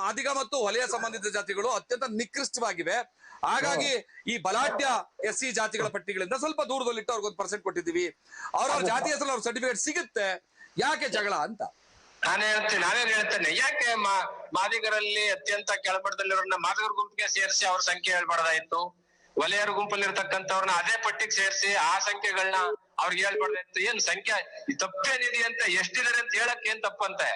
ಮಾದಿಗ ಮತ್ತು ಹೊಲೆಯ ಸಂಬಂಧಿತ ಜಾತಿಗಳು ಅತ್ಯಂತ ನಿಕೃಷ್ಟವಾಗಿವೆ. ಹಾಗಾಗಿ ಈ ಬಲಾಢ್ಯ ಎಸ್ ಸಿ ಜಾತಿಗಳ ಪಟ್ಟಿಗಳಿಂದ ಸ್ವಲ್ಪ ದೂರದಲ್ಲಿಟ್ಟು ಅವ್ರಿಗೊಂದು ಪರ್ಸೆಂಟ್ ಕೊಟ್ಟಿದ್ದೀವಿ. ಅವ್ರ ಜಾತಿ ಹೆಸರು ಅವ್ರ ಸರ್ಟಿಫಿಕೇಟ್ ಸಿಗುತ್ತೆ. ಯಾಕೆ ಜಗಳ ಅಂತ? ನಾನೇ ಹೇಳ್ತೀನಿ ನಾನೇನ್ ಹೇಳ್ತೇನೆ ಯಾಕೆ ಮಾದಿಗರಲ್ಲಿ ಅತ್ಯಂತ ಕೆಳಮಟ್ಟದಲ್ಲಿರೋರ್ನ ಮಾದಿಗರ ಗುಂಪಿಗೆ ಸೇರಿಸಿ ಅವ್ರ ಸಂಖ್ಯೆ ಹೇಳ್ಬಾರ್ದಾಯ್ತು? ವಲಯರ ಗುಂಪಲ್ಲಿ ಇರ್ತಕ್ಕಂಥವ್ರನ್ನ ಅದೇ ಪಟ್ಟಿಗೆ ಸೇರಿಸಿ ಆ ಸಂಖ್ಯೆಗಳನ್ನ ಅವ್ರಿಗೆ ಹೇಳ್ಬಾರ್ದಾಯ್ತು. ಏನ್ ಸಂಖ್ಯೆ ತಪ್ಪೇನಿದೆ ಅಂತ ಎಷ್ಟಿದ್ದಾರೆ ಅಂತ ಹೇಳಕ್ ಏನ್ ತಪ್ಪಂತೆ?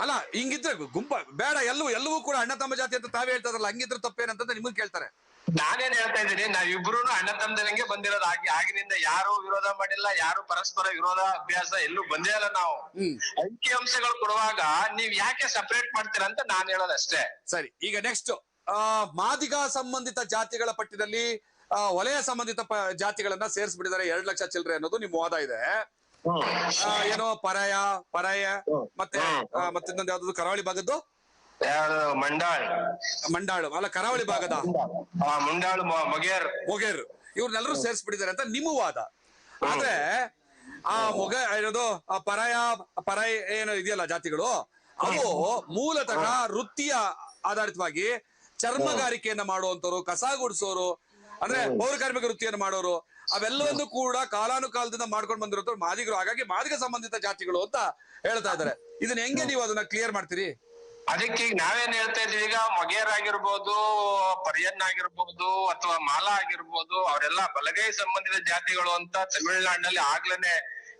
ಅಲ್ಲ ಹಿಂಗಿದ್ರೆ ಗುಂಪ ಬೇಡ ಎಲ್ಲವೂ ಎಲ್ಲವೂ ಕೂಡ ಅಣ್ಣ ತಮ್ಮ ಜಾತಿ ಅಂತ ತಾವೇ ಹೇಳ್ತಾರಲ್ಲ ಹಂಗಿದ್ರೆ ತಪ್ಪೇನಂತ ನಿಮಗ್ ಕೇಳ್ತಾರೆ. ನಾನೇನ್ ಹೇಳ್ತಾ ಇದ್ದೀನಿ ನಾವಿಬ್ರು ಅಣ್ಣ ತಮ್ಮದಂಗೆ ಬಂದಿರೋದು ಆಗಿ ಆಗಿನಿಂದ ಯಾರು ವಿರೋಧ ಮಾಡಿಲ್ಲ ಯಾರು ಪರಸ್ಪರ ವಿರೋಧ ಅಭ್ಯಾಸ ಎಲ್ಲೂ ಬಂದೇ ಇಲ್ಲ ನಾವು. ಅಂಕಿ ಅಂಶಗಳು ಕೊಡುವಾಗ ನೀವ್ ಯಾಕೆ ಸಪರೇಟ್ ಮಾಡ್ತೀರಾ ಅಂತ ನಾನ್ ಹೇಳೋದಷ್ಟೇ. ಸರಿ ಈಗ ನೆಕ್ಸ್ಟ್ ಮಾದಿಗ ಸಂಬಂಧಿತ ಜಾತಿಗಳ ಪಟ್ಟಿದಲ್ಲಿ ಆ, ವಲಯ ಸಂಬಂಧಿತ ಜಾತಿಗಳನ್ನ ಸೇರಿಸ್ಬಿಟ್ಟಿದ್ದಾರೆ ಎರಡ್ ಲಕ್ಷ ಚಿಲ್ಲರೆ ಅನ್ನೋದು ನಿಮ್ಮ ವಾದ ಇದೆ. ಏನೋ ಪರಾಯ ಪರಾಯ. ಮತ್ತೆ ಮತ್ತೆ ಮತ್ತಿನ್ನೊಂದು ಯಾವ್ದು ಕರಾವಳಿ ಭಾಗದ್ದು? ಮಂಡಾಳು ಮಂಡಾಳ್ ಅಲ್ಲ ಕರಾವಳಿ ಭಾಗದ? ಆ, ಮುಂಡಾಳು ಮೊಗೇರ್. ಮೊಗೇರ್. ಇವ್ರನ್ನೆಲ್ಲರೂ ಸೇರಿಸ್ಬಿಟ್ಟಿದ್ದಾರೆ ಅಂತ ನಿಮ್ಮ ವಾದ. ಆದ್ರೆ ಆ ಮೊಗ ಏನದು ಆ ಪರಾಯ ಪರಾಯ ಏನು ಇದೆಯಲ್ಲ ಜಾತಿಗಳು? ಅವು ಮೂಲತಃ ವೃತ್ತಿಯ ಆಧಾರಿತವಾಗಿ ಚರ್ಮಗಾರಿಕೆಯನ್ನ ಮಾಡುವಂತವ್ರು ಕಸ ಗುಡಿಸೋರು ಅಂದ್ರೆ ಪೌರ ಕಾರ್ಮಿಕ ವೃತ್ತಿಯನ್ನು ಮಾಡೋರು ಅವೆಲ್ಲವನ್ನು ಕೂಡ ಕಾಲಾನುಕಾಲದಿಂದ ಮಾಡ್ಕೊಂಡು ಬಂದಿರೋದು ಮಾದಿಗರು. ಹಾಗಾಗಿ ಮಾದಿಗ ಸಂಬಂಧಿತ ಜಾತಿಗಳು ಅಂತ ಹೇಳ್ತಾ ಇದ್ದಾರೆ. ಇದನ್ನ ಹೆಂಗೆ ನೀವು ಅದನ್ನ ಕ್ಲಿಯರ್ ಮಾಡ್ತೀರಿ? ಅದಕ್ಕೆ ಈಗ ನಾವೇನ್ ಹೇಳ್ತಾ ಇದೀವಿ ಈಗ ಮೊಗೇರ್ ಆಗಿರ್ಬೋದು ಪರಿಯನ್ ಆಗಿರ್ಬೋದು ಅಥವಾ ಮಾಲಾ ಆಗಿರ್ಬೋದು ಅವರೆಲ್ಲ ಬಲಗೈ ಸಂಬಂಧಿತ ಜಾತಿಗಳು ಅಂತ ತಮಿಳುನಾಡಿನಲ್ಲಿ ಆಗ್ಲೇನೆ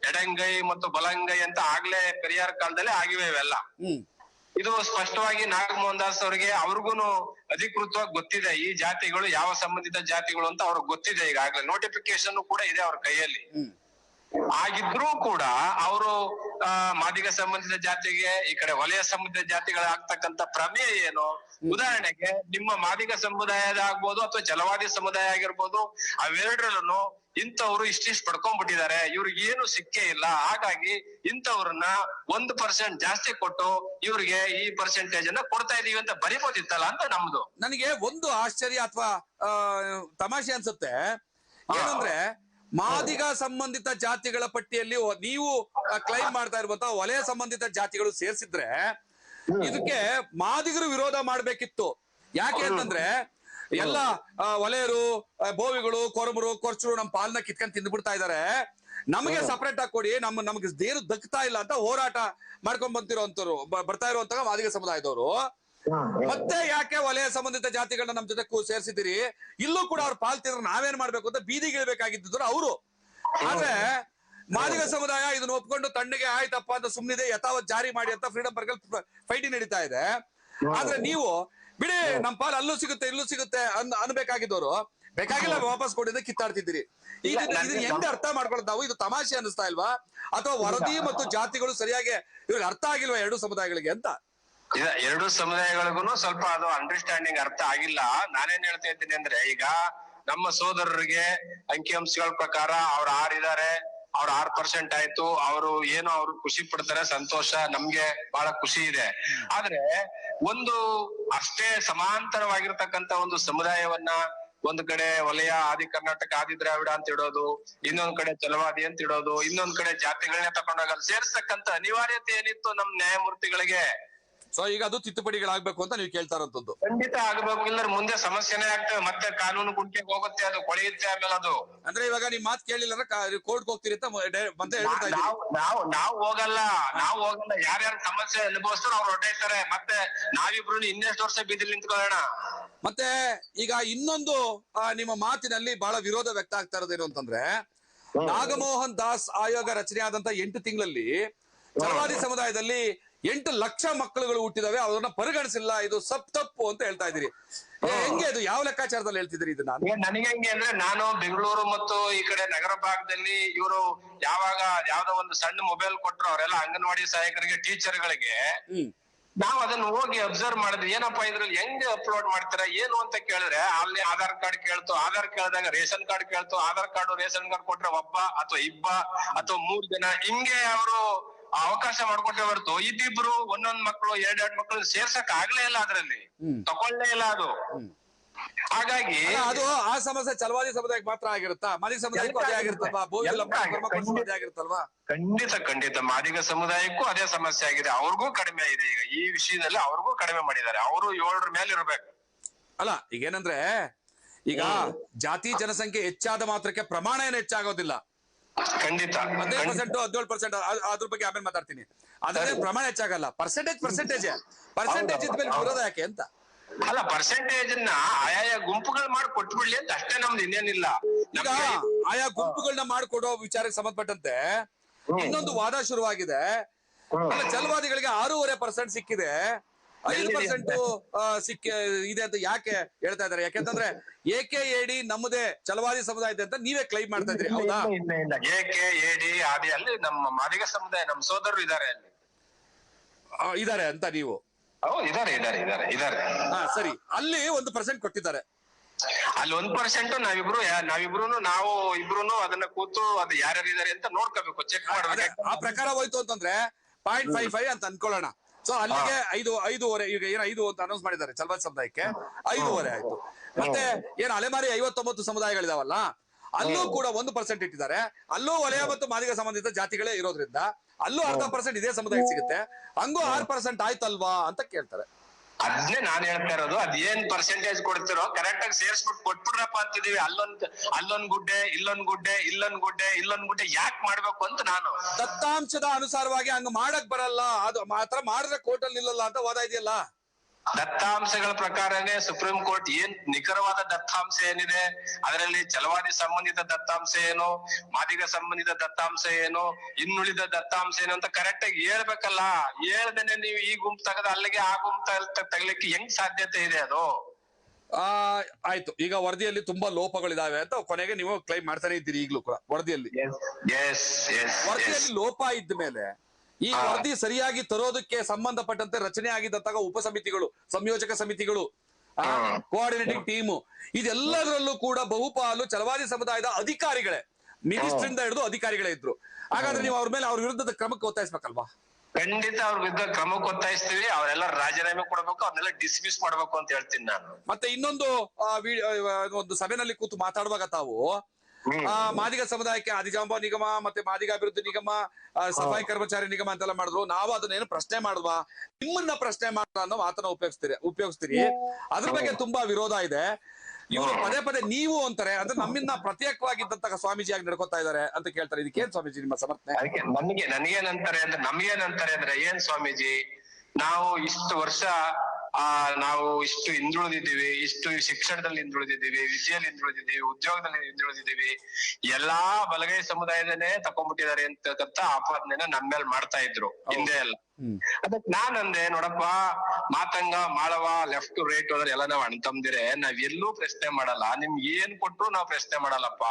ಎಡಂಗೈ ಮತ್ತು ಬಲಂಗೈ ಅಂತ ಆಗ್ಲೇ ಪೆರಿಯಾರ್ ಕಾಲದಲ್ಲಿ ಆಗಿವೆ ಇವೆಲ್ಲ. ಹ್ಮ್. ಇದು ಸ್ಪಷ್ಟವಾಗಿ ನಾಗಮೋಹನ್ ದಾಸ್ ಅವರಿಗೆ ಅವ್ರಿಗೂನು ಅಧಿಕೃತವಾಗಿ ಗೊತ್ತಿದೆ. ಈ ಜಾತಿಗಳು ಯಾವ ಸಂಬಂಧಿತ ಜಾತಿಗಳು ಅಂತ ಅವ್ರಿಗೆ ಗೊತ್ತಿದೆ ಈಗಾಗಲೇ. ನೋಟಿಫಿಕೇಶನ್ ಕೂಡ ಇದೆ ಅವ್ರ ಕೈಯಲ್ಲಿ. ಆಗಿದ್ರೂ ಕೂಡ ಅವರು ಮಾದಿಗ ಸಂಬಂಧಿತ ಜಾತಿಗೆ ಈ ಕಡೆ ವಲಯ ಸಂಬಂಧಿತ ಜಾತಿಗಳಾಗ್ತಕ್ಕಂತ ಪ್ರಮೇಯ ಏನು? ಉದಾಹರಣೆಗೆ ನಿಮ್ಮ ಮಾದಿಗ ಸಮುದಾಯದ ಆಗ್ಬೋದು ಅಥವಾ ಜಲವಾದಿ ಸಮುದಾಯ ಆಗಿರ್ಬೋದು ಅವೆರಡರಲ್ಲೂ ಇಂಥವ್ರು ಇಷ್ಟಿಷ್ಟು ಪಡ್ಕೊಂಡ್ಬಿಟ್ಟಿದ್ದಾರೆ. ಇವ್ರಿಗೆ ಏನು ಸಿಕ್ಕೇ ಇಲ್ಲ. ಹಾಗಾಗಿ ಇಂಥವ್ರನ್ನ ಒಂದು ಪರ್ಸೆಂಟ್ ಜಾಸ್ತಿ ಕೊಟ್ಟು ಇವ್ರಿಗೆ ಈ ಪರ್ಸೆಂಟೇಜ್ ಅನ್ನ ಕೊಡ್ತಾ ಇದೀವಿ ಅಂತ ಬರಿಬೋದಿತ್ತಲ್ಲ ಅಂತ ನಮ್ದು. ನನಗೆ ಒಂದು ಆಶ್ಚರ್ಯ ಅಥವಾ ತಮಾಷೆ ಅನ್ಸುತ್ತೆ. ಏನಂದ್ರೆ ಮಾದಿಗ ಸಂಬಂಧಿತ ಜಾತಿಗಳ ಪಟ್ಟಿಯಲ್ಲಿ ನೀವು ಕ್ಲೈಮ್ ಮಾಡ್ತಾ ಇರುವಂತ ವಲಯ ಸಂಬಂಧಿತ ಜಾತಿಗಳು ಸೇರ್ಸಿದ್ರೆ ಇದಕ್ಕೆ ಮಾದಿಗರು ವಿರೋಧ ಮಾಡ್ಬೇಕಿತ್ತು. ಯಾಕೆ ಅಂತಂದ್ರೆ ಎಲ್ಲ ವಲಯರು ಬೋವಿಗಳು ಕೊರಮರು ಕೊರ್ಚರು ನಮ್ಮ ಪಾಲನ ಕಿತ್ಕೊಂಡ್ ತಿಂದ್ಬಿಡ್ತಾ ಇದಾರೆ. ನಮಗೆ ಸಪರೇಟ್ ಆಗಿ ಕೊಡಿ ನಮ್ಮ ನಮಗೆ ದೇರು ದಕ್ತಾ ಇಲ್ಲ ಅಂತ ಹೋರಾಟ ಮಾಡ್ಕೊಂಡ್ ಬಂತಿರೋಂಥವ್ರು ಬ- ಬರ್ತಾ ಇರುವಂತಹ ಮಾದಿಗ ಸಮುದಾಯದವರು. ಮತ್ತೆ ಯಾಕೆ ವಲಯ ಸಂಬಂಧಿತ ಜಾತಿಗಳನ್ನ ನಮ್ ಜೊತೆ ಸೇರಿಸಿದಿರಿ ಇಲ್ಲೂ ಕೂಡ ಅವ್ರು ಪಾಲ್ ತಿಂದ್ರೆ ನಾವೇನ್ ಮಾಡ್ಬೇಕು ಅಂತ ಬೀದಿಗೆ ಇಳ್ಬೇಕಾಗಿದ್ದು ಅವರು. ಆದ್ರೆ ಮಾದಿಗ ಸಮುದಾಯ ಇದನ್ನ ಒಪ್ಕೊಂಡು ತಣ್ಣಗೆ ಆಯ್ತಪ್ಪ ಅಂತ ಸುಮ್ನಿದೆ ಯಥಾವತ್ ಜಾರಿ ಮಾಡಿ ಅಂತ ಫ್ರೀಡಂ ಬರ್ಗಲ್ ಫೈಟಿಂಗ್ ನಡೀತಾ ಇದೆ. ಆದ್ರೆ ನೀವು ಬಿಡಿ ನಮ್ ಪಾಲ್ ಅಲ್ಲೂ ಸಿಗುತ್ತೆ ಇಲ್ಲೂ ಸಿಗುತ್ತೆ ಅನ್ ಅನ್ಬೇಕಾಗಿದ್ದವರು. ಬೇಕಾಗಿಲ್ಲ ವಾಪಸ್ ಕೊಡಿದ್ರೆ ಕಿತ್ತಾಡ್ತಿದ್ದೀರಿ. ಹೆಂಗ್ ಅರ್ಥ ಮಾಡ್ಕೊಳ್ಳೋದು ನಾವು? ಇದು ತಮಾಷೆ ಅನಿಸ್ತಾ ಇಲ್ವಾ? ಅಥವಾ ವರದಿ ಮತ್ತು ಜಾತಿಗಳು ಸರಿಯಾಗಿ ಇವ್ರಿಗೆ ಅರ್ಥ ಆಗಿಲ್ವಾ ಎರಡು ಸಮುದಾಯಗಳಿಗೆ ಅಂತ? ಎರಡು ಸಮುದಾಯಗಳಿಗೂ ಸ್ವಲ್ಪ ಅದು ಅಂಡರ್ಸ್ಟ್ಯಾಂಡಿಂಗ್ ಅರ್ಥ ಆಗಿಲ್ಲ. ನಾನೇನ್ ಹೇಳ್ತಾ ಇದ್ದೀನಿ ಅಂದ್ರೆ ಈಗ ನಮ್ಮ ಸೋದರರಿಗೆ ಅಂಕಿಅಂಶಗಳ ಪ್ರಕಾರ ಅವ್ರು ಆರಿದ್ದಾರೆ, ಅವ್ರ ಆರ್ ಪರ್ಸೆಂಟ್ ಆಯ್ತು, ಅವರು ಏನೋ ಅವ್ರು ಖುಷಿ ಪಡ್ತಾರೆ, ಸಂತೋಷ, ನಮ್ಗೆ ಬಹಳ ಖುಷಿ ಇದೆ. ಆದ್ರೆ ಒಂದು ಅಷ್ಟೇ ಸಮಾಂತರವಾಗಿರ್ತಕ್ಕಂತ ಒಂದು ಸಮುದಾಯವನ್ನ ಒಂದ್ ಕಡೆ ವಲಯ, ಆದಿ ಕರ್ನಾಟಕ, ಆದಿ ದ್ರಾವಿಡ ಅಂತ ಇಡೋದು, ಇನ್ನೊಂದ್ ಕಡೆ ಚಲವಾದಿ ಅಂತ ಇಡೋದು, ಇನ್ನೊಂದ್ ಕಡೆ ಜಾತಿಗಳನ್ನೇ ತಕೊಂಡೋಗ ಸೇರ್ಸಕ್ಕಂತ ಸೇರ್ಸ್ತಕ್ಕಂತ ಅನಿವಾರ್ಯತೆ ಏನಿತ್ತು ನಮ್ ನ್ಯಾಯಮೂರ್ತಿಗಳಿಗೆ? ಸೊ ಈಗ ಅದು ತಿದ್ದುಪಡಿಗಳಾಗಬೇಕು ಅಂತ ನೀವು ಕೇಳ್ತಾ ಇರೋದು ಖಂಡಿತ ಆಗಬೇಕು. ಇಲ್ಲ ಮುಂದೆ ಸಮಸ್ಯೆನೇ ಆಗ್ತದೆ. ಮತ್ತೆ ಕಾನೂನು ಗುಂಟಿಗೆ ಹೋಗುತ್ತೆ ಅದು ಕೊಳೆಯುತ್ತೆ ಆಮೇಲೆ ಅದು. ಅಂದ್ರೆ ಇವಾಗ ನಿಮ್ ಮಾತು ಕೇಳಿಲ್ಲ ಅಂದ್ರೆ ಕೋರ್ಟ್ ಹೋಗ್ತೀರಿ ಅಂತ ಮತ್ತೆ ಹೇಳ್ತಾ ನಾವು ನಾವು ನಾವು ಹೋಗಲ್ಲ. ನಾವು ಹೋಗಲ್ಲ. ಯಾರ್ಯಾರು ಸಮಸ್ಯೆ ಅನುಭವಿಸ್ತಾರೋ ಅವ್ರು ಹೊರಟೈತಾರೆ ಮತ್ತೆ ನಾವಿಬ್ರು ಇನ್ನೆಷ್ಟು ವರ್ಷ ಬೀದಿಲಿ ನಿಂತ್ಕೊಳ್ಳೋಣ? ಮತ್ತೆ ಈಗ ಇನ್ನೊಂದು ನಿಮ್ಮ ಮಾತಿನಲ್ಲಿ ಬಹಳ ವಿರೋಧ ವ್ಯಕ್ತ ಆಗ್ತಾ ಇರೋದೇನು ಅಂತಂದ್ರೆ ನಾಗಮೋಹನ್ ದಾಸ್ ಆಯೋಗ ರಚನೆ ಆದಂತ ಎಂಟು ತಿಂಗಳಲ್ಲಿ ಚಲವಾದಿ ಸಮುದಾಯದಲ್ಲಿ ಎಂಟು ಲಕ್ಷ ಮಕ್ಕಳುಗಳು ಹುಟ್ಟಿದಾವೆ ಅದನ್ನ ಪರಿಗಣಿಸಿಲ್ಲ ಇದು ಸಪ್ ತಪ್ಪು ಅಂತ ಹೇಳ್ತಾ ಇದ್ದೀರಿ. ಏ, ಹೆಂಗೆ ಅದು? ಯಾವ ಲೆಕ್ಕಾಚಾರದಲ್ಲಿ ಹೇಳ್ತಿದ್ರಿ ಇದನ್ನ? ನಾನು ನನಗೆ ಹೆಂಗೆ ಅಂದ್ರೆ ನಾನು ಬೆಂಗಳೂರು ಮತ್ತು ಈ ಕಡೆ ನಗರ ಭಾಗದಲ್ಲಿ ಇವರು ಯಾವಾಗ ಯಾವ್ದೋ ಒಂದು ಸಣ್ಣ ಮೊಬೈಲ್ ಕೊಟ್ರು ಅವರೆಲ್ಲ ಅಂಗನವಾಡಿ ಸಹಾಯಕರಿಗೆ ಟೀಚರ್ ಗಳಿಗೆ ನಾವ್ ಅದನ್ನ ಹೋಗಿ ಅಬ್ಸರ್ವ್ ಮಾಡಿದ್ವಿ. ಏನಪ್ಪಾ ಇದ್ರಲ್ಲಿ ಹೆಂಗೆ ಅಪ್ಲೋಡ್ ಮಾಡ್ತಾರ ಏನು ಅಂತ ಕೇಳಿದ್ರೆ ಅಲ್ಲಿ ಆಧಾರ್ ಕಾರ್ಡ್ ಕೇಳ್ತು ಆಧಾರ್ ಕೇಳಿದಾಗ ರೇಷನ್ ಕಾರ್ಡ್ ಕೇಳ್ತು ಆಧಾರ್ ಕಾರ್ಡ್ ರೇಷನ್ ಕಾರ್ಡ್ ಕೊಟ್ರೆ ಒಬ್ಬ ಅಥವಾ ಇಬ್ಬ ಅಥವಾ ಮೂರ್ ಜನ ಹಿಂಗೆ ಅವರು ಅವಕಾಶ ಮಾಡ್ಕೊಟ್ಟೆ ಹೊರತು ಇದ್ದಿಬ್ರು ಒಂದೊಂದ್ ಮಕ್ಕಳು ಎರಡೆರಡು ಮಕ್ಕಳು ಸೇರ್ಸಕ್ ಆಗ್ಲೇ ಇಲ್ಲ ಅದ್ರಲ್ಲಿ. ತಕೊಳ್ಳೇ ತಗೊಳ್ಳೇ ಇಲ್ಲ ಅದು. ಹಾಗಾಗಿ ಅದು ಆ ಸಮಸ್ಯೆ ಚಲವಾದಿ ಸಮುದಾಯಕ್ಕೆ ಮಾತ್ರ ಆಗಿರುತ್ತಾ? ಮಾದಿ ಸಮುದಾಯಕ್ಕೂ ಅದೇ ಆಗಿರುತ್ತಲ್ವಾ? ಆಗಿರುತ್ತಲ್ವಾ? ಖಂಡಿತ ಖಂಡಿತ. ಮಾದಿಗ ಸಮುದಾಯಕ್ಕೂ ಅದೇ ಸಮಸ್ಯೆ ಆಗಿದೆ. ಅವ್ರಿಗೂ ಕಡಿಮೆ ಇದೆ ಈಗ. ಈ ವಿಷಯದಲ್ಲಿ ಅವ್ರಿಗೂ ಕಡಿಮೆ ಮಾಡಿದ್ದಾರೆ. ಅವರು ಏಳರ ಮೇಲೆ ಇರ್ಬೇಕು. ಅಲ್ಲ ಈಗ ಏನಂದ್ರೆ ಈಗ ಜಾತಿ ಜನಸಂಖ್ಯೆ ಹೆಚ್ಚಾದ ಮಾತ್ರಕ್ಕೆ ಪ್ರಮಾಣ ಏನು ಹೆಚ್ಚಾಗೋದಿಲ್ಲ. ಖಂಡಿತ ಹದಿನೈದು ಪರ್ಸೆಂಟ್ ಹದಿನೇಳು ಪರ್ಸೆಂಟ್ ಅದ್ರ ಬಗ್ಗೆ ಆಮೇಲೆ ಮಾತಾಡ್ತೀನಿ. ಅದ್ರ ಪ್ರಮಾಣ ಹೆಚ್ಚಾಗಲ್ಲ. ಪರ್ಸೆಂಟೇಜ್ ಪರ್ಸೆಂಟೇಜ್ ಪರ್ಸೆಂಟೇಜ್ ಇದ್ಮೇಲೆ ವಿರೋಧ ಯಾಕೆ ಅಂತ? ಅಲ್ಲ ಪರ್ಸೆಂಟೇಜ್ನ ಆಯಾಯ ಗುಂಪುಗಳು ಮಾಡಿ ಕೊಟ್ಬಿಡ್ಲಿ ಅಂತ ಅಷ್ಟೇ ನಮ್ದು ಇನ್ನೇನಿಲ್ಲ. ಈಗ ಆಯಾ ಗುಂಪುಗಳನ್ನ ಮಾಡ್ಕೊಡೋ ವಿಚಾರಕ್ಕೆ ಸಂಬಂಧಪಟ್ಟಂತೆ ಇನ್ನೊಂದು ವಾದ ಶುರುವಾಗಿದೆ. ಅಲ್ಲ ಚಲವಾದಿಗಳಿಗೆ ಆರೂವರೆ ಪರ್ಸೆಂಟ್ ಸಿಕ್ಕಿದೆ. ಐದು ಪರ್ಸೆಂಟ್ ಸಿಕ್ಕ ಇದೆ ಅಂತ ಯಾಕೆ ಹೇಳ್ತಾ ಇದಾರೆ ಯಾಕೆಂತಂದ್ರೆ ಏಕೆ ಎಡಿ ನಮ್ಮದೇ ಚಲವಾದಿ ಸಮುದಾಯ ಇದೆ ಅಂತ ನೀವೇ ಕ್ಲೈಮ್ ಮಾಡ್ತಾ ಇದ್ರಿ ಹೌದಾ? ಏಕೆ ಎಕೆ ಎಡಿ ಆದಿ ಅಲ್ಲಿ ನಮ್ಮ ಮಾದಿಗ ಸಮುದಾಯ ನಮ್ಮ ಸೋದರರು ಇದಾರೆ ಅಲ್ಲಿ. ಇದಾರೆ ಅಂತ ನೀವು? ಇದಾರೆ ಇದಾರೆ ಇದಾರೆ ಇದಾರೆ ಹಾ ಸರಿ. ಅಲ್ಲಿ ಒಂದು ಪರ್ಸೆಂಟ್ ಕೊಟ್ಟಿದ್ದಾರೆ. ಅಲ್ಲಿ ಒಂದ್ ಪರ್ಸೆಂಟ್ ನಾವಿಬ್ರು ನಾವಿಬ್ರು ನಾವು ಇಬ್ರು ಅದನ್ನ ಕೂತು ಅದು ಯಾರ್ಯಾರು ಇದಾರೆ ಅಂತ ನೋಡ್ಕೋಬೇಕು ಚೆಕ್ ಮಾಡ್ಬೇಕು. ಆ ಪ್ರಕಾರ ಹೋಯ್ತು ಅಂತಂದ್ರೆ ಪಾಯಿಂಟ್ ಫೈವ್ ಫೈವ್ ಅಂತ ಅನ್ಕೊಳ್ಳೋಣ. ಸೊ ಅಲ್ಲಿಗೆ ಐದು ಐದೂವರೆ ಈಗ ಏನ್ ಐದು ಅಂತ ಅನೌನ್ಸ್ ಮಾಡಿದ್ದಾರೆ ಚಲವತ್ ಸಮುದಾಯಕ್ಕೆ. ಐದೂವರೆ ಆಯ್ತು. ಮತ್ತೆ ಏನ್ ಅಲೆಮಾರಿ ಐವತ್ತೊಂಬತ್ತು ಸಮುದಾಯಗಳಿದಾವಲ್ಲ ಅಲ್ಲೂ ಕೂಡ ಒಂದು ಪರ್ಸೆಂಟ್ ಇಟ್ಟಿದ್ದಾರೆ. ಅಲ್ಲೂ ವಲಯ ಮತ್ತು ಮಾದಿಗ ಸಂಬಂಧಿತ ಜಾತಿಗಳೇ ಇರೋದ್ರಿಂದ ಅಲ್ಲೂ ಅರ್ಧ ಪರ್ಸೆಂಟ್ ಇದೇ ಸಮುದಾಯ ಸಿಗುತ್ತೆ. ಹಂಗೂ ಆರ್ ಪರ್ಸೆಂಟ್ ಆಯ್ತಲ್ವಾ ಅಂತ ಕೇಳ್ತಾರೆ. ಅದನ್ನೇ ನಾನ್ ಹೇಳ್ತಾ ಇರೋದು, ಅದ್ ಏನ್ ಪರ್ಸೆಂಟೇಜ್ ಕೊಡ್ತಿರೋ ಕರೆಕ್ಟ್ ಆಗಿ ಸೇರ್ಸ್ಬಿಟ್ಟು ಕೊಟ್ಬಿಡ್ರಪ್ಪ ಅಂತಿದೀವಿ. ಅಲ್ಲೊಂದ್ ಅಲ್ಲೊಂದ್ ಗುಡ್ಡೆ, ಇಲ್ಲೊಂದ್ ಗುಡ್ಡೆ ಇಲ್ಲೊಂದ್ ಗುಡ್ಡೆ ಇಲ್ಲೊಂದ್ ಗುಡ್ಡೆ, ಯಾಕೆ ಮಾಡ್ಬೇಕು ಅಂತ ನಾನು. ದತ್ತಾಂಶದ ಅನುಸಾರವಾಗಿ ಹಂಗ ಮಾಡಕ್ ಬರಲ್ಲ. ಅದು ಮಾತ್ರ ಮಾಡಿದ್ರೆ ಕೋರ್ಟಲ್ಲಿ ನಿಲ್ಲಲ್ಲ ಅಂತ ವಾದ ಇದೆಯಲ್ಲ ದತ್ತಾಂಶಗಳ ಪ್ರಕಾರನೇ ಸುಪ್ರೀಂ ಕೋರ್ಟ್ ಏನ್ ನಿಖರವಾದ ದತ್ತಾಂಶ ಏನಿದೆ ಅದರಲ್ಲಿ ಚಲವಾದಿ ಸಂಬಂಧಿತ ದತ್ತಾಂಶ ಏನು ಮಾದಿಗ ಸಂಬಂಧಿತ ದತ್ತಾಂಶ ಏನು ಇನ್ನುಳಿದ ದತ್ತಾಂಶ ಏನು ಅಂತ ಕರೆಕ್ಟ್ ಆಗಿ ಹೇಳ್ಬೇಕಲ್ಲ. ಹೇಳ್ದೇನೆ ನೀವು ಈ ಗುಂಪು ತಗದ ಅಲ್ಲಿಗೆ ಆ ಗುಂಪು ತಗ- ತಗ್ಲಿಕ್ಕೆ ಹೆಂಗ್ ಸಾಧ್ಯತೆ ಇದೆ ಅದು? ಆ ಆಯ್ತು. ಈಗ ವರದಿಯಲ್ಲಿ ತುಂಬಾ ಲೋಪಗಳಿದಾವೆ ಅಂತ ಕೊನೆಗೆ ನೀವು ಕ್ಲೈಮ್ ಮಾಡ್ತಾನೆ ಇದ್ದೀರಿ ಈಗಲೂ ಕೂಡ ವರದಿಯಲ್ಲಿ. ಎಸ್ ಎಸ್ ವರದಿಯಲ್ಲಿ ಲೋಪ ಇದ್ದ ಮೇಲೆ ಈ. ವರದಿ ಸರಿಯಾಗಿ ತರೋದಕ್ಕೆ ಸಂಬಂಧಪಟ್ಟಂತೆ ರಚನೆ ಆಗಿದ್ದಂತಾಗ ಉಪ ಸಮಿತಿಗಳು ಸಂಯೋಜಕ ಸಮಿತಿಗಳು. ಕೋಆರ್ಡಿನೇಟಿಂಗ್ ಟೀಮು ಇದೆಲ್ಲದರಲ್ಲೂ ಕೂಡ ಬಹುಪಾಲು ಚಲವಾದಿ ಸಮುದಾಯದ ಅಧಿಕಾರಿಗಳೇ ಮಿನಿಸ್ಟರ್ ಇಂದ ಹಿಡಿದು ಅಧಿಕಾರಿಗಳೇ ಇದ್ರು ಹಾಗಾದ್ರೆ ನೀವು ಅವ್ರ ಮೇಲೆ ಅವ್ರ ವಿರುದ್ಧದ ಕ್ರಮಕ್ಕೆ ಒತ್ತಾಯಿಸ್ಬೇಕಲ್ವಾ ಖಂಡಿತ ಅವ್ರ ವಿರುದ್ಧ ಕ್ರಮಕ್ಕೆ ಒತ್ತಾಯಿಸ್ತೀವಿ ಅವರೆಲ್ಲ ರಾಜೀನಾಮೆ ಕೊಡಬೇಕು ಅವ್ರನ್ನೆಲ್ಲ ಡಿಸ್ಮಿಸ್ ಮಾಡ್ಬೇಕು ಅಂತ ಹೇಳ್ತೀನಿ ನಾನು ಮತ್ತೆ ಇನ್ನೊಂದು ಒಂದು ಸಭೆನಲ್ಲಿ ಕೂತು ಮಾತಾಡುವಾಗ ತಾವು ಮಾದಿಗ ಸಮುದಾಯಕ್ಕೆ ಆದಿಜಾಂಬ ನಿಗಮ ಮತ್ತೆ ಮಾದಿಗ ಅಭಿವೃದ್ಧಿ ನಿಗಮ ಸಫಾಯಿ ಕರ್ಮಚಾರಿ ನಿಗಮ ಅಂತೆಲ್ಲ ಮಾಡಿದ್ರು. ನಾವು ಅದನ್ನೇನು ಪ್ರಶ್ನೆ ಮಾಡುವಾ ನಿಮ್ಮನ್ನ ಪ್ರಶ್ನೆ ಮಾಡುವ ಅನ್ನೋ ಮಾತನ್ನ ಉಪಯೋಗಿಸ್ತೀರಿ ಉಪಯೋಗಿಸ್ತೀರಿ. ಅದ್ರ ಬಗ್ಗೆ ತುಂಬಾ ವಿರೋಧ ಇದೆ. ಇವರು ಪದೇ ಪದೇ ನೀವು ಅಂತಾರೆ ಅಂದ್ರೆ ನಮ್ಮಿಂದ ಪ್ರತ್ಯೇಕವಾಗಿದ್ದಂತಹ ಸ್ವಾಮೀಜಿಯಾಗಿ ನಡ್ಕೋತಾ ಇದಾರೆ ಅಂತ ಕೇಳ್ತಾರೆ. ಇದಕ್ಕೇನ್ ಸ್ವಾಮೀಜಿ ನಿಮ್ಮ ಸಮರ್ಥನೆ? ಅದಕ್ಕೆ ನನಗೆ ನನಗೇನಂತಾರೆ ಅಂದ್ರೆ ನಮ್ಗೇನಂತಾರೆ ಅಂದ್ರೆ ಏನ್ ಸ್ವಾಮೀಜಿ? ನಾವು ಇಷ್ಟು ವರ್ಷ ಆ ನಾವು ಇಷ್ಟು ಹಿಂದುಳಿದಿದ್ದೀವಿ ಇಷ್ಟು ಶಿಕ್ಷಣದಲ್ಲಿ ಹಿಂದುಳಿದಿದ್ದೀವಿ ವಿದ್ಯೆಯಲ್ಲಿ ಹಿಂದುಳಿದಿದ್ದೀವಿ ಉದ್ಯೋಗದಲ್ಲಿ ಹಿಂದುಳಿದಿದ್ದೀವಿ ಎಲ್ಲಾ ಬಲಗೈ ಸಮುದಾಯದಲ್ಲೇ ತಕೊಂಡ್ಬಿಟ್ಟಿದ್ದಾರೆ ಅಂತ ಆಪಾದನೆ ನಮ್ಮ ಮೇಲೆ ಮಾಡ್ತಾ ಇದ್ರು ಹಿಂದೆ ಎಲ್ಲ. ಅದಕ್ ನಾನ್ ಅಂದೆ, ನೋಡಪ್ಪ, ಮಾತಂಗ, ಮಾಳವ ಲೆಫ್ಟ್ ರೈಟ್ ಹೋದ್ರೆ ಎಲ್ಲ ನಾವ್ ಅಣ್ತಂದಿರೆ, ನಾವ್ ಎಲ್ಲೂ ಪ್ರಶ್ನೆ ಮಾಡಲ್ಲ. ನಿಮ್ಗೆ ಏನ್ ಕೊಟ್ರು ನಾವ್ ಪ್ರಶ್ನೆ ಮಾಡಲ್ಲಪ್ಪ.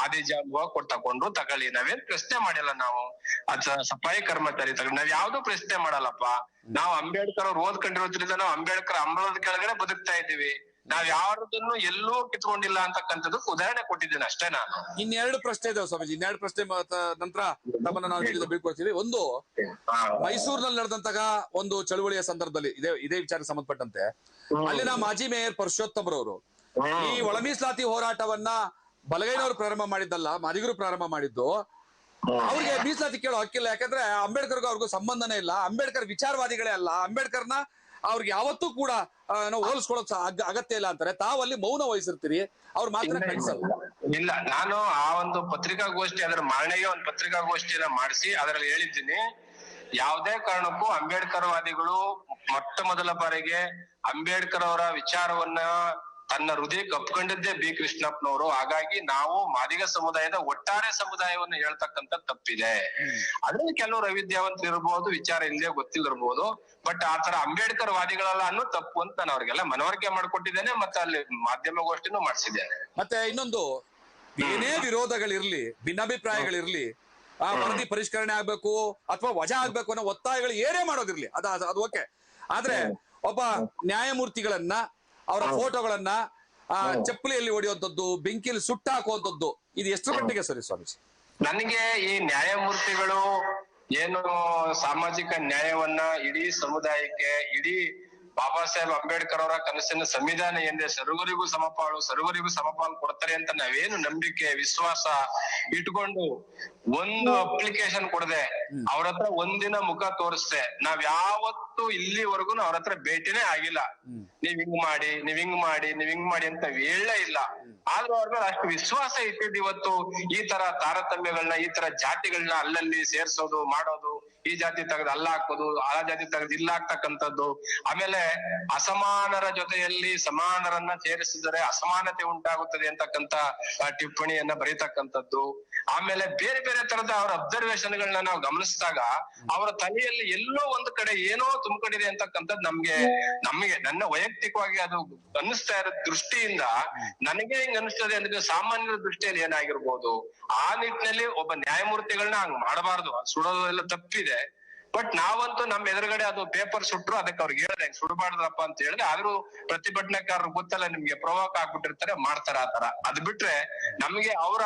ಅದೇ ಜಾಗ ಕೊಟ್ಟ ತಕೊಂಡ್ರು ತಗೊಳ್ಳಿ. ನಾವೇನ್ ಪ್ರಶ್ನೆ ಮಾಡಿಲ್ಲ ನಾವು. ಅದ್ ಸಫಾಯಿ ಕರ್ಮಚಾರಿ ತಗೊಂಡ್, ನಾವ್ ಯಾವ್ದು ಪ್ರಶ್ನೆ ಮಾಡಲ್ಲಪ್ಪ. ನಾವ್ ಅಂಬೇಡ್ಕರ್ ಅವ್ರು ಓದ್ಕೊಂಡಿರೋದ್ರಿಂದ ನಾವು ಅಂಬೇಡ್ಕರ್ ಅಂಬಳದ ಕೆಳಗಡೆ ಬದುಕ್ತಾ ಇದ್ದೀವಿ. ನಾವ್ ಯಾರದನ್ನು ಎಲ್ಲೂ ಕಿತ್ಕೊಂಡಿಲ್ಲ ಅಂತಕ್ಕಂಥದ್ದು ಉದಾಹರಣೆ ಕೊಟ್ಟಿದ್ದೇನೆ ಅಷ್ಟೇ ನಾನು. ಇನ್ನೆರಡು ಪ್ರಶ್ನೆ ಇದಾವೆ ಸ್ವಾಮೀಜಿ ಇನ್ನೆರಡು ಪ್ರಶ್ನೆ ನಂತರ ತಮ್ಮನ್ನ ನಾವು ಬೀಳ್ಕೊಳ್ತೀವಿ ಒಂದು. ಮೈಸೂರಿನಲ್ಲಿ ನಡೆದಂತಹ ಒಂದು ಚಳುವಳಿಯ ಸಂದರ್ಭದಲ್ಲಿ ಇದೇ ಇದೇ ವಿಚಾರಕ್ಕೆ ಸಂಬಂಧಪಟ್ಟಂತೆ ಅಲ್ಲಿನ ಮಾಜಿ ಮೇಯರ್ ಪರಶೋತ್ತಮರವರು ಈ ಒಳಮೀಸಲಾತಿ ಹೋರಾಟವನ್ನ ಬಲಗೈನವರು ಪ್ರಾರಂಭ ಮಾಡಿದ್ದಲ್ಲ ಮಾದಿಗರು ಪ್ರಾರಂಭ ಮಾಡಿದ್ದು ಅವ್ರಿಗೆ ಮೀಸಲಾತಿ ಕೇಳೋ ಹಕ್ಕಿಲ್ಲ. ಯಾಕಂದ್ರೆ ಅಂಬೇಡ್ಕರ್ಗೂ ಅವ್ರಿಗೂ ಸಂಬಂಧನೇ ಇಲ್ಲ. ಅಂಬೇಡ್ಕರ್ ವಿಚಾರವಾದಿಗಳೇ ಅಲ್ಲ. ಅಂಬೇಡ್ಕರ್ನ ಅವ್ರಿಗೆ ಯಾವತ್ತೂ ಕೂಡ ಹೋಲಿಸ್ಕೊಳಕ್ ನಾವು ಅಗತ್ಯ ಇಲ್ಲ ಅಂತಾರೆ. ತಾವಲ್ಲಿ ಮೌನ ವಹಿಸಿರ್ತೀರಿ. ಅವ್ರ ಮಾತ್ರ ಇಲ್ಲ, ಕಳಿಸಲ್ಲ. ಇಲ್ಲ ನಾನು ಆ ಒಂದು ಪತ್ರಿಕಾಗೋಷ್ಠಿ ಅದರ ಮಾರನೆಗೆ ಒಂದು ಪತ್ರಿಕಾಗೋಷ್ಠಿಯನ್ನ ಮಾಡಿಸಿ ಅದರಲ್ಲಿ ಹೇಳಿದ್ದೀನಿ. ಯಾವುದೇ ಕಾರಣಕ್ಕೂ ಅಂಬೇಡ್ಕರ್ ವಾದಿಗಳು ಮೊಟ್ಟ ಮೊದಲ ಬಾರಿಗೆ ಅಂಬೇಡ್ಕರ್ ಅವರ ವಿಚಾರವನ್ನ ತನ್ನ ಹೃದಯ ಕಪ್ಕೊಂಡಿದ್ದೇ ಬಿ. ಕೃಷ್ಣಪ್ಪನವರು. ಹಾಗಾಗಿ ನಾವು ಮಾದಿಗ ಸಮುದಾಯದ ಒಟ್ಟಾರೆ ಸಮುದಾಯವನ್ನು ಹೇಳ್ತಕ್ಕಂಥ ತಪ್ಪಿದೆ. ಅದ್ರಲ್ಲಿ ಕೆಲವು ರವಿದ್ಯಾವಂತ ಇರಬಹುದು ವಿಚಾರ ಇಲ್ಲದೆ ಗೊತ್ತಿಲ್ಲದಿರ್ಬೋದು ಬಟ್ ಆತರ ಅಂಬೇಡ್ಕರ್ ವಾದಿಗಳಲ್ಲ ಅನ್ನೋ ತಪ್ಪು ಅಂತ ನಾನು ಅವ್ರಿಗೆಲ್ಲ ಮನವರಿಕೆ ಮಾಡ್ಕೊಟ್ಟಿದ್ದೇನೆ ಮತ್ತೆ ಅಲ್ಲಿ ಮಾಧ್ಯಮಗೋಷ್ಠಿನೂ ಮಾಡಿಸಿದ್ದೇನೆ. ಮತ್ತೆ ಇನ್ನೊಂದು ಏನೇ ವಿರೋಧಗಳಿರ್ಲಿ ಭಿನ್ನಾಭಿಪ್ರಾಯಗಳಿರ್ಲಿ ಆ ವರದಿ ಪರಿಷ್ಕರಣೆ ಆಗ್ಬೇಕು ಅಥವಾ ವಜಾ ಆಗ್ಬೇಕು ಅನ್ನೋ ಒತ್ತಾಯಗಳು ಏನೇ ಮಾಡೋದಿರ್ಲಿ ಅದ ಅದು- ಅದು ಓಕೆ. ಆದ್ರೆ ಒಬ್ಬ ನ್ಯಾಯಮೂರ್ತಿಗಳನ್ನ ಅವರ ಫೋಟೋಗಳನ್ನ ಆ ಚಪ್ಪಲಿಯಲ್ಲಿ ಹೊಡೆಯುವಂಥದ್ದು ಬೆಂಕಿಯಲ್ಲಿ ಸುಟ್ಟಾಕುವಂಥದ್ದು ಇದು ಎಷ್ಟರ ಮಟ್ಟಿಗೆ ಸರಿ ಸ್ವಾಮೀಜಿ? ನನಗೆ ಈ ನ್ಯಾಯಮೂರ್ತಿಗಳು ಏನು ಸಾಮಾಜಿಕ ನ್ಯಾಯವನ್ನ ಇಡೀ ಸಮುದಾಯಕ್ಕೆ ಇಡೀ ಬಾಬಾ ಸಾಹೇಬ್ ಅಂಬೇಡ್ಕರ್ ಅವರ ಕನಸಿನ ಸಂವಿಧಾನ ಎಂದೇ ಸರ್ವರಿಗೂ ಸಮಪಾಳು ಸರ್ವರಿಗೂ ಸಮಪಾಲು ಕೊಡ್ತಾರೆ ಅಂತ ನಾವೇನು ನಂಬಿಕೆ ವಿಶ್ವಾಸ ಇಟ್ಕೊಂಡು ಒಂದು ಅಪ್ಲಿಕೇಶನ್ ಕೊಡದೆ ಅವ್ರ ಹತ್ರ ಒಂದಿನ ಮುಖ ತೋರಿಸ್ದೆ. ನಾವ್ ಯಾವತ್ತು ಇಲ್ಲಿವರೆಗೂ ಅವ್ರ ಹತ್ರ ಭೇಟಿನೇ ಆಗಿಲ್ಲ. ನೀವ್ ಹಿಂಗ್ ಮಾಡಿ ನೀವ್ ಹಿಂಗ್ ಮಾಡಿ ನೀವ್ ಹಿಂಗ್ ಮಾಡಿ ಅಂತ ಹೇಳೇ ಇಲ್ಲ. ಆದ್ರೂ ಅವ್ರ ಮೇಲೆ ಅಷ್ಟು ವಿಶ್ವಾಸ ಇಟ್ಟಿದ್ ಇವತ್ತು ಈ ತರ ತಾರತಮ್ಯಗಳನ್ನ ಈ ತರ ಜಾತಿಗಳನ್ನ ಅಲ್ಲಲ್ಲಿ ಸೇರ್ಸೋದು ಮಾಡೋದು ಈ ಜಾತಿ ತೆಗೆದು ಅಲ್ಲ ಹಾಕೋದು, ಆ ಜಾತಿ ತೆಗೆದು ಇಲ್ಲ ಹಾಕ್ತಕ್ಕಂಥದ್ದು, ಆಮೇಲೆ ಅಸಮಾನರ ಜೊತೆಯಲ್ಲಿ ಸಮಾನರನ್ನ ಸೇರಿಸಿದರೆ ಅಸಮಾನತೆ ಉಂಟಾಗುತ್ತದೆ ಅಂತಕ್ಕಂತ ಟಿಪ್ಪಣಿಯನ್ನ ಬರೀತಕ್ಕಂಥದ್ದು. ಆಮೇಲೆ ಬೇರೆ ಬೇರೆ ತರದ ಅವರ ಅಬ್ಸರ್ವೇಷನ್ ಗಳನ್ನ ನಾವು ಗಮನಿಸಿದಾಗ, ಅವರ ತಲೆಯಲ್ಲಿ ಎಲ್ಲೋ ಒಂದು ಕಡೆ ಏನೋ ತುಂಬಿಕೊಂಡಿದೆ ಅಂತಕ್ಕಂಥದ್ದು ನಮ್ಗೆ, ನಮಗೆ, ನನ್ನ ವೈಯಕ್ತಿಕವಾಗಿ ಅದು ಅನ್ನಿಸ್ತಾ ಇರೋ ದೃಷ್ಟಿಯಿಂದ ನನಗೆ ಹಿಂಗ್ ಅನಿಸ್ತದೆ ಅಂದ್ರೆ ಸಾಮಾನ್ಯರ ದೃಷ್ಟಿಯಲ್ಲಿ ಏನಾಗಿರ್ಬೋದು, ಆ ನಿಟ್ಟಿನಲ್ಲಿ ಒಬ್ಬ ನ್ಯಾಯಮೂರ್ತಿಗಳನ್ನ ಹಂಗ್ ಮಾಡಬಾರ್ದು ಸುಡೋದು ಎಲ್ಲ ತಪ್ಪಿದೆ. ಬಟ್ ನಾವಂತೂ ನಮ್ ಎದುರುಗಡೆ ಅದು ಪೇಪರ್ ಸುಟ್ರು, ಅದಕ್ಕೆ ಅವ್ರಿಗೆ ಹೇಳಿದೆ ಸುಡಬಾರ್ದಪ್ಪ ಅಂತ ಹೇಳಿದ್ರೆ, ಆದ್ರೂ ಪ್ರತಿಭಟನಾಕಾರರು ಗೊತ್ತಲ್ಲ ನಿಮ್ಗೆ ಪ್ರವಾಕ ಆಗ್ಬಿಟ್ಟಿರ್ತಾರೆ, ಮಾಡ್ತಾರ ಆತರ ಅದ್ ಬಿಟ್ರೆ ನಮ್ಗೆ ಅವರ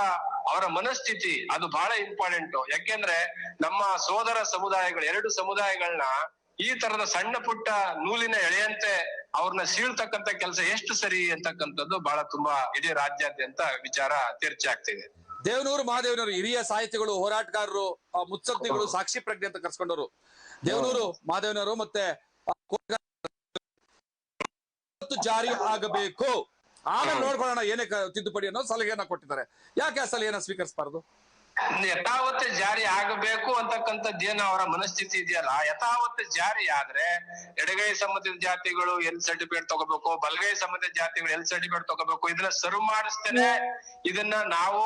ಅವರ ಮನಸ್ಥಿತಿ ಅದು ಬಹಳ ಇಂಪಾರ್ಟೆಂಟ್ ಯಾಕೆಂದ್ರೆ ನಮ್ಮ ಸೋದರ ಸಮುದಾಯಗಳು, ಎರಡು ಸಮುದಾಯಗಳನ್ನ ಈ ತರದ ಸಣ್ಣ ಪುಟ್ಟ ನೂಲಿನ ಎಳೆಯಂತೆ ಅವ್ರನ್ನ ಸೀಳ್ತಕ್ಕಂತ ಕೆಲಸ ಎಷ್ಟು ಸರಿ ಅಂತಕ್ಕಂಥದ್ದು ಬಹಳ ತುಂಬಾ ಇಡೀ ರಾಜ್ಯಾದ್ಯಂತ ವಿಚಾರ ಚರ್ಚೆ ಆಗ್ತಿದೆ. ದೇವನೂರು ಮಹಾದೇವನವರು ಹಿರಿಯ ಸಾಹಿತಿಗಳು, ಹೋರಾಟಗಾರರು ಮುತ್ಸದ್ದಿಗಳು, ಸಾಕ್ಷಿ ಪ್ರಜ್ಞೆ ಅಂತ ಕರ್ಸ್ಕೊಂಡವರು. ದೇವನೂರು ಮಹಾದೇವನವರು ಮತ್ತೆ ಜಾರಿ ಆಗಬೇಕು. ಆಮೇಲೆ ನೋಡ್ಕೊಳ್ಳೋಣ ಏನೇ ತಿದ್ದುಪಡಿ ಅನ್ನೋ ಸಲಹೆಯನ್ನ ಕೊಟ್ಟಿದ್ದಾರೆ. ಯಾಕೆ ಆ ಸಲಹೆಯನ್ನ ಸ್ವೀಕರಿಸಬಾರದು? ಯಥಾವತ್ತು ಜಾರಿ ಆಗಬೇಕು ಅಂತಕ್ಕಂಥದ್ದು ಏನು ಅವರ ಮನಸ್ಥಿತಿ ಇದೆಯಲ್ಲ? ಯಥಾವತ್ತು ಜಾರಿ ಆದ್ರೆ ಎಡಗೈ ಸಂಬಂಧಿತ ಜಾತಿಗಳು ಎಲ್ ಸರ್ಟಿಫಿಕೇಟ್ ತಗೋಬೇಕು ಬಲಗೈ ಸಂಬಂಧಿತ ಜಾತಿಗಳು ಎಲ್ ಸರ್ಟಿಫಿಕೇಟ್ ತಗೋಬೇಕು ಇದನ್ನ ಸರು ಮಾಡಿಸ್ತೇನೆ. ಇದನ್ನ ನಾವು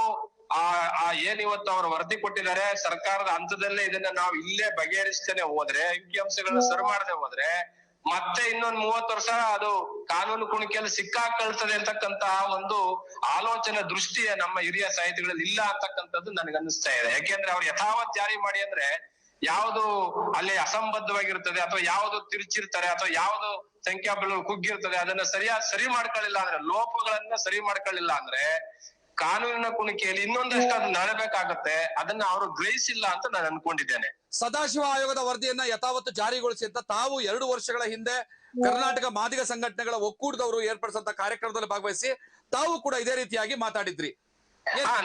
ಆ ಆ ಏನ್ ಇವತ್ತು ಅವರು ವರದಿ ಕೊಟ್ಟಿದ್ದಾರೆ ಸರ್ಕಾರದ ಹಂತದಲ್ಲೇ ಇದನ್ನ ನಾವು ಇಲ್ಲೇ ಬಗೆಹರಿಸ್ತೇನೆ ಹೋದ್ರೆ ಅಂಕಿಅಂಶಗಳನ್ನ ಸರು ಮಾಡದೆ ಹೋದ್ರೆ ಮತ್ತೆ ಇನ್ನೊಂದ್ ಮೂವತ್ತು ವರ್ಷ ಅದು ಕಾನೂನು ಕುಣಿಕೆಯಲ್ಲಿ ಸಿಕ್ಕಾಕೊಳ್ತದೆ ಅಂತಕ್ಕಂತಹ ಒಂದು ಆಲೋಚನೆ ದೃಷ್ಟಿಯ ನಮ್ಮ ಹಿರಿಯ ಸಾಹಿತಿಗಳಲ್ಲಿ ಇಲ್ಲ ಅಂತಕ್ಕಂಥದ್ದು ನನಗೆ ಅನಿಸ್ತಾ ಇದೆ. ಯಾಕೆಂದ್ರೆ ಅವ್ರು ಯಥಾವತ್ ಜಾರಿ ಮಾಡಿ ಅಂದ್ರೆ ಯಾವುದು ಅಲ್ಲಿ ಅಸಂಬದ್ಧವಾಗಿರ್ತದೆ ಅಥವಾ ಯಾವುದು ತಿರುಚಿರ್ತಾರೆ ಅಥವಾ ಯಾವುದು ಸಂಖ್ಯಾಬಲಗಳು ಕುಗ್ಗಿರ್ತದೆ, ಅದನ್ನ ಸರಿಯಾಗಿ ಸರಿ ಮಾಡ್ಕೊಳ್ಳಿಲ್ಲ ಅಂದ್ರೆ, ಲೋಪಗಳನ್ನ ಸರಿ ಮಾಡ್ಕೊಳ್ಳಿಲ್ಲ ಅಂದ್ರೆ ಕಾನೂನಿನ ಕುಣಿಕೆಯಲ್ಲಿ ಇನ್ನೊಂದಷ್ಟು ಅದು ನಡಬೇಕಾಗತ್ತೆ ಅದನ್ನ ಅವರು ಗ್ರಹಿಸಿಲ್ಲ ಅಂತ ನಾನು ಅನ್ಕೊಂಡಿದ್ದೇನೆ ಸದಾಶಿವ ಆಯೋಗದ ವರದಿಯನ್ನ ಯಥಾವತ್ತು ಜಾರಿಗೊಳಿಸಿ ಅಂತ ತಾವು ಎರಡು ವರ್ಷಗಳ ಹಿಂದೆ ಕರ್ನಾಟಕ ಮಾದಿಗ ಸಂಘಟನೆಗಳ ಒಕ್ಕೂಟದವರು ಏರ್ಪಡಿಸಂತ ಕಾರ್ಯಕ್ರಮದಲ್ಲಿ ಭಾಗವಹಿಸಿ ತಾವು ಕೂಡ ಇದೇ ರೀತಿಯಾಗಿ ಮಾತಾಡಿದ್ರಿ.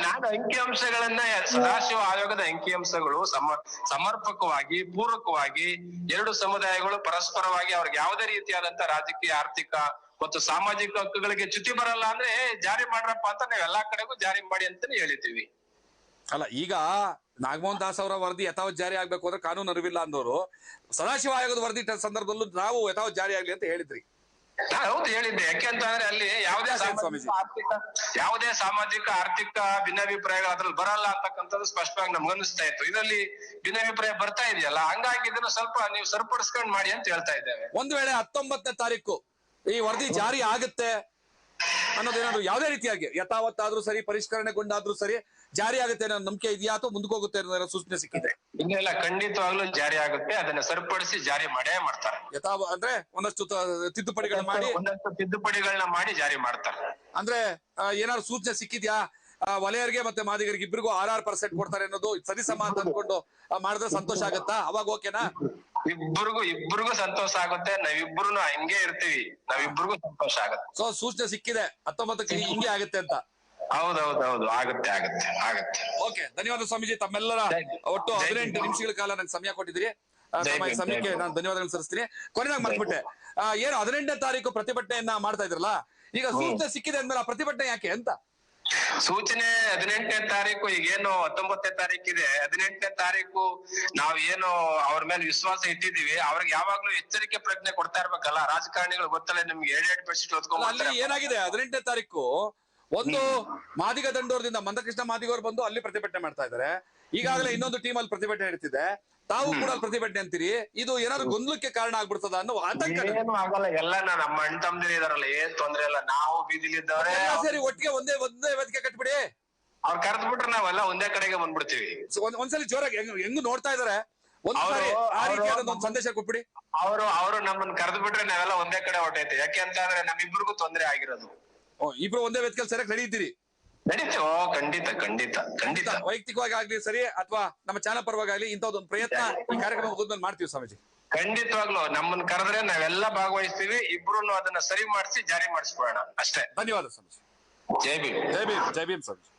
ನಾನು ಅಂಕಿಅಂಶಗಳನ್ನ ಸದಾಶಿವ ಆಯೋಗದ ಅಂಕಿಅಂಶಗಳು ಸಮ ಸಮರ್ಪಕವಾಗಿ ಪೂರಕವಾಗಿ ಎರಡು ಸಮುದಾಯಗಳು ಪರಸ್ಪರವಾಗಿ ಅವ್ರಿಗೆ ಯಾವುದೇ ರೀತಿಯಾದಂತ ರಾಜಕೀಯ ಆರ್ಥಿಕ ಮತ್ತು ಸಾಮಾಜಿಕ ಹಕ್ಕುಗಳಿಗೆ ಚ್ಯುತಿ ಬರಲ್ಲ ಅಂದ್ರೆ ಜಾರಿ ಮಾಡ್ರಪ್ಪ ಅಂತ ನಾವ್ ಎಲ್ಲಾ ಕಡೆಗೂ ಜಾರಿ ಮಾಡಿ ಅಂತಾನೆ ಹೇಳಿದ್ದೀವಿ. ಅಲ್ಲ ಈಗ ನಾಗಮೋಹನ್ ದಾಸ್ ಅವರ ವರದಿ ಯಥಾವತ್ ಜಾರಿ ಆಗ್ಬೇಕು ಅಂದ್ರೆ ಕಾನೂನು ಅರಿವಿಲ್ಲ ಅಂದವರು. ಸದಾಶಿವ ಆಯೋಗದ ವರದಿ ಸಂದರ್ಭದಲ್ಲೂ ನಾವು ಯಥಾವತ್ ಜಾರಿ ಆಗ್ಲಿ ಅಂತ ಹೇಳಿದ್ರಿ. ಹೌದು ಹೇಳಿದ್ದೆ. ಯಾಕೆಂತಂದ್ರೆ ಅಲ್ಲಿ ಯಾವುದೇ ಯಾಕೆ ಸಾಮಾಜಿಕ ಆರ್ಥಿಕ ಯಾವುದೇ ಸಾಮಾಜಿಕ ಆರ್ಥಿಕ ಭಿನ್ನಾಭಿಪ್ರಾಯಗಳು ಅದ್ರಲ್ಲಿ ಬರಲ್ಲ ಅಂತಕ್ಕಂಥದ್ದು ಸ್ಪಷ್ಟವಾಗಿ ನಮ್ಗೆ ಅನಿಸ್ತಾ ಇತ್ತು. ಇದರಲ್ಲಿ ಭಿನ್ನಾಭಿಪ್ರಾಯ ಬರ್ತಾ ಇದೆಯಲ್ಲ ಹಂಗಾಗಿ ಇದನ್ನ ಸ್ವಲ್ಪ ನೀವು ಸರಿಪಡಿಸ್ಕೊಂಡ್ ಮಾಡಿ ಅಂತ ಹೇಳ್ತಾ ಇದ್ದೇವೆ. ಒಂದ್ ವೇಳೆ ಹತ್ತೊಂಬತ್ತನೇ ತಾರೀಕು ಈ ವರದಿ ಜಾರಿ ಆಗುತ್ತೆ ಅನ್ನೋದೇನಾದ್ರು ಯಾವುದೇ ರೀತಿಯಾಗಿ ಯಥಾವತ್ತಾದ್ರೂ ಸರಿ ಪರಿಷ್ಕರಣೆಗೊಂಡಾದ್ರೂ ಸರಿ ಜಾರಿ ಆಗುತ್ತೆ ಅನ್ನೋ ನಂಬಿಕೆ ಇದೆಯಾ ಅಥವಾ ಮುಂದಕ್ಕೆ ಹೋಗುತ್ತೆ ಅನ್ನೋ ಸೂಚನೆ ಸಿಕ್ಕಿದೆ ಇಲ್ಲ ಖಂಡಿತವಾಗ್ಲೂ ಜಾರಿ ಆಗುತ್ತೆ ಅದನ್ನ ಸರಿಪಡಿಸಿ ಜಾರಿ ಮಾಡೇ ಮಾಡ್ತಾರೆ. ಯಥಾವ ಅಂದ್ರೆ ಒಂದಷ್ಟು ತಿದ್ದುಪಡಿಗಳನ್ನ ಮಾಡಿ? ಒಂದಷ್ಟು ತಿದ್ದುಪಡಿಗಳನ್ನ ಮಾಡಿ ಜಾರಿ ಮಾಡ್ತಾರೆ. ಅಂದ್ರೆ ಏನಾದ್ರು ಸೂಚನೆ ಸಿಕ್ಕಿದ್ಯಾ? ವಲಯರಿಗೆ ಮತ್ತೆ ಮಾದಿಗರಿಗೆ ಇಬ್ಬರಿಗೂ ಆರ್ ಆರ್ ಪರ್ಸೆಂಟ್ ಕೊಡ್ತಾರೆ ಅನ್ನೋದು ಸರಿಸಮ ಅಂತ ಅಂದ್ಕೊಂಡು ಮಾಡಿದ್ರೆ ಸಂತೋಷ ಆಗತ್ತಾ? ಅವಾಗ ಓಕೆನಾ? ಇಬ್ಬರಿಗೂ ಇಬ್ಬರಿಗೂ ಸಂತೋಷ ಆಗುತ್ತೆ. ನಾವಿಬ್ರು ಹಂಗೆ ಇರ್ತೀವಿ. ನಾವಿಬ್ರಿಗೂ ಸಂತೋಷ ಆಗುತ್ತೆ. ಸೊ ಸೂಚನೆ ಸಿಕ್ಕಿದೆ. ಹತ್ತೊಂಬತ್ತಕ್ಕೆ ಹಿಂಗೆ ಆಗುತ್ತೆ ಅಂತ. ಹೌದೌದೌದು. ಆಗುತ್ತೆ ಆಗುತ್ತೆ ಆಗುತ್ತೆ. ಓಕೆ ಧನ್ಯವಾದ ಸ್ವಾಮೀಜಿ. ತಮ್ಮೆಲ್ಲರ ಒಟ್ಟು ಹದಿನೆಂಟು ಹಿಂದ್. ನಿಮಿಷಗಳ ಕಾಲ ನಂಗೆ ಸಮಯ ಕೊಟ್ಟಿದ್ರಿ ಸಮಯಕ್ಕೆ ನಾನು ಧನ್ಯವಾದಗಳು ಸಲ್ಲಿಸ್ತೀನಿ. ಕೊನೆಯಾಗಿ ಮರ್ತ್ಬಿಟ್ಟೆ. ಏನು ಹದಿನೆಂಟನೇ ತಾರೀಕು ಪ್ರತಿಭಟನೆಯನ್ನ ಮಾಡ್ತಾ ಇದ್ರಲ್ಲ? ಈಗ ಸೂಚನೆ ಸಿಕ್ಕಿದೆ ಅಂದ್ಮೇಲೆ ಆ ಪ್ರತಿಭಟನೆ ಯಾಕೆ ಅಂತ? ಸೂಚನೆ ಹದಿನೆಂಟನೇ ತಾರೀಕು ಈಗೇನು ಹತ್ತೊಂಬತ್ತನೇ ತಾರೀಕಿದೆ. ಹದಿನೆಂಟನೇ ತಾರೀಕು ನಾವ್ ಏನು ಅವ್ರ ಮೇಲೆ ವಿಶ್ವಾಸ ಇಟ್ಟಿದೀವಿ ಅವ್ರಿಗೆ ಯಾವಾಗ್ಲೂ ಎಚ್ಚರಿಕೆ ಪ್ರಜ್ಞೆ ಕೊಡ್ತಾ ಇರ್ಬೇಕಲ್ಲ? ರಾಜಕಾರಣಿಗಳು ಗೊತ್ತಲ್ಲ ನಿಮ್ಗೆ ಏಳ್ ಏಳು ಪರ್ಸೆಂಟ್ ಅಲ್ಲ, ಏನಾಗಿದೆ? ಹದಿನೆಂಟನೇ ತಾರೀಕು ಒಂದು ಮಾದಿಗ ದಂಡೋರದಿಂದ ಮಂದಕೃಷ್ಣ ಮಾದಿಗವರು ಬಂದು ಅಲ್ಲಿ ಪ್ರತಿಭಟನೆ ಮಾಡ್ತಾ ಇದ್ದಾರೆ. ಈಗಾಗಲೇ ಇನ್ನೊಂದು ಟೀಮ್ ಅಲ್ಲಿ ಪ್ರತಿಭಟನೆ ನಡೀತಿದೆ. ತಾವು ಕೂಡ ಪ್ರತಿಭಟನೆ ಅಂತೀರಿ? ಇದು ಏನಾದ್ರು ಗೊಂದಲಕ್ಕೆ ಕಾರಣ ಆಗ್ಬಿಡ್ತದ ಅನ್ನೋ ಆತಂಕ. ಏನು ಆಗಲ್ಲ ಎಲ್ಲ ನಮ್ಮ ಅಣ್ಣ ತಮ್ಮದಿರು ಇದಾರಲ್ಲ ಏನ್ ತೊಂದ್ರೆ ಇಲ್ಲ ನಾವು ಬೀದಿಲಿದ್ದವ್ರೆ ಸರಿ ಸೇರಿ ಒಟ್ಟಿಗೆ ಒಂದೇ ಒಂದೇ ವೇದಿಕೆ ಕಟ್ಬಿಡಿ. ಅವ್ರು ಕರೆದ್ ಬಿಟ್ರೆ ನಾವೆಲ್ಲ ಒಂದೇ ಕಡೆಗೆ ಬಂದ್ಬಿಡ್ತೀವಿ. ಒಂದ್- ಒಂದ್ಸಲಿ ಜೋರಾಗಿ ಹೆಂಗ್ ಹೆಂಗ್ ನೋಡ್ತಾ ಇದಾರೆ? ಅವ್ರು- ಆ ಅವ್ರು- ರೀತಿಯಾದ ಒಂದು ಸಂದೇಶ ಕೊಟ್ಬಿಡಿ. ಅವರು ಅವರು ನಮ್ಮನ್ನ ಕರೆದು ಬಿಟ್ರೆ ನಾವೆಲ್ಲ ಒಂದೇ ಕಡೆ ಹೊಟ್ಟೈತೆ ಯಾಕೆ ಅಂತ ಅಂದ್ರೆ ನಮ್ಮಿಬ್ರಿಗೂ ತೊಂದ್ರೆ ಆಗಿರೋದು. ಓ, ಇಬ್ರು ಒಂದೇ ವೇದಿಕೆ ಸರಿಯಾಗಿ ನಡೀತೀರಿ. ನಡೀತೀವಿ. ಖಂಡಿತ ಖಂಡಿತ ಖಂಡಿತ. ವೈಯಕ್ತಿಕವಾಗಿ ಆಗ್ಲಿ ಸರಿ ಅಥವಾ ನಮ್ಮ ಚಾನಲ್ ಪರವಾಗಿ ಆಗ್ಲಿ ಇಂಥದ್ದೊಂದು ಪ್ರಯತ್ನ ಈ ಕಾರ್ಯಕ್ರಮ ಮುಗಿದ್ಮೇಲೆ ಮಾಡ್ತೀವಿ ಸ್ವಾಮೀಜಿ. ಖಂಡಿತವಾಗ್ಲು ನಮ್ಮನ್ನ ಕರೆದ್ರೆ ನಾವೆಲ್ಲ ಭಾಗವಹಿಸ್ತೀವಿ. ಇಬ್ರು ಅದನ್ನ ಸರಿ ಮಾಡಿಸಿ ಜಾರಿ ಮಾಡಿಸ್ಕೊಳ್ಳೋಣ. ಅಷ್ಟೇ. ಧನ್ಯವಾದ ಸ್ವಾಮೀಜಿ. ಜೈ ಭೀಮ್. ಜೈ ಭೀಮ್ ಜೈ ಭೀಮ್ ಸ್ವಾಮೀಜಿ.